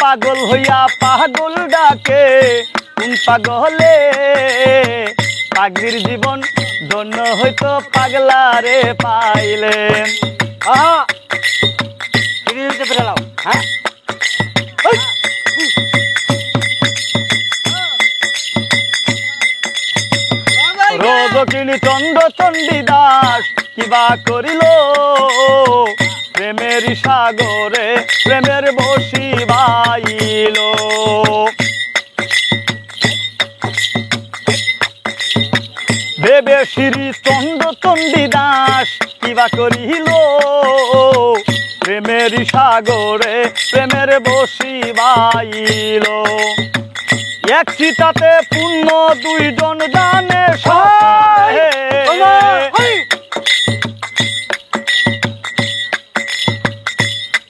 পাগল হইয়া পাগল ডাকে কোন পাগলে? পাগলির জীবন ধন্য হইতো পাগলারে পাইলে। আহা! হ্যাঁ? ওই, রোদকিনী চন্দ্র চণ্ডী দাস কিবা করিল? প্রেমের সাগরে প্রেমের বসি বাইল। দেবে শ্রী চন্দ্র চণ্ডী দাস কিবা করিল? প্রেমের সাগরে প্রেমের বসি বাইল। এক চিতাতে পূর্ণ দুইজন জানে সহায়।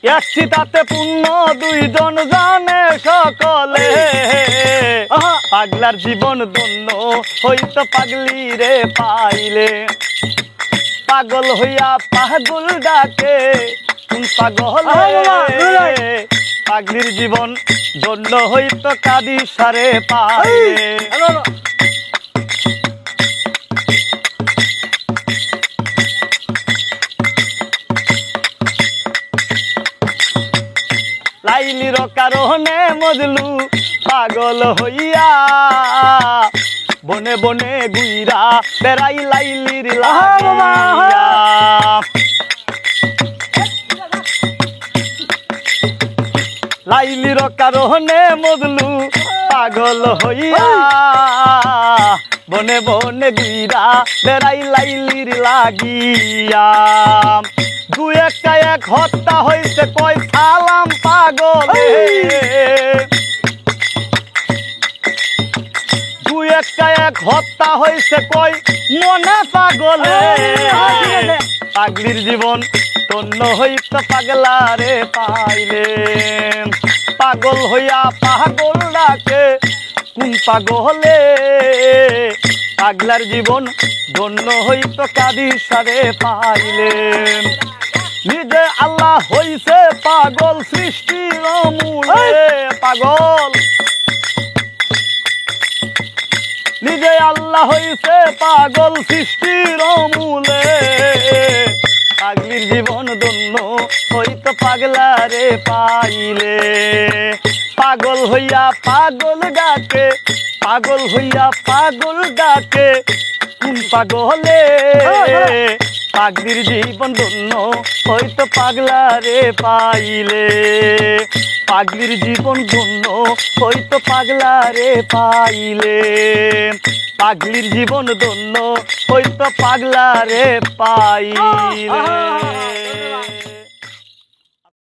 এক চিতাতে পূর্ণ দুইজন জানে সকলে। পাগলার জীবন ধন্য হইতো পাগলি রে পাইলে। পাগল হইয়া পাগল ডাকে পাগল। পাগলির জীবন ধন্য হইতো কাদি সারে পাইলে কারণে মজলু পাগল হইয়া। বনে বনে গুইরা বেড়াই লাইলির। লাগিয়া লাইলির কারণে মজলু পাগল হইয়া। বনে বনে গুইরা বেড়াই লাইলির লাগিয়া। দু একটা এক হত্যা হইছে কয় সালাম পাগলে? দু একটা এক হত্যা হইছে কই মনে পাগলে। পাগলির জীবন তন্ন হইত পাগলারে পাইলে। পাগল হইয়া পাগল ডাকে কোন পাগলে? পাগলার জীবন ধন্য হইত কাদি সারে পাইলে। নিজে আল্লাহ হইছে পাগল সৃষ্টির মূলে পাগল। নিজে আল্লাহ হইছে পাগল সৃষ্টির মূলে পাগলির জীবন ধন্য হইতো পাগলারে পাইলে। পাগল হইয়া পাগল ডাকে পাগল হইয়া পাগল ডাকে কোন পাগলে? পাগলির জীবন ধন্য পাগলা রে পাইলে। পাগলির জীবন ধন্য পাগলা রে পাইলে। পাগলির জীবন ধন্য পাগলা রে পাইলে।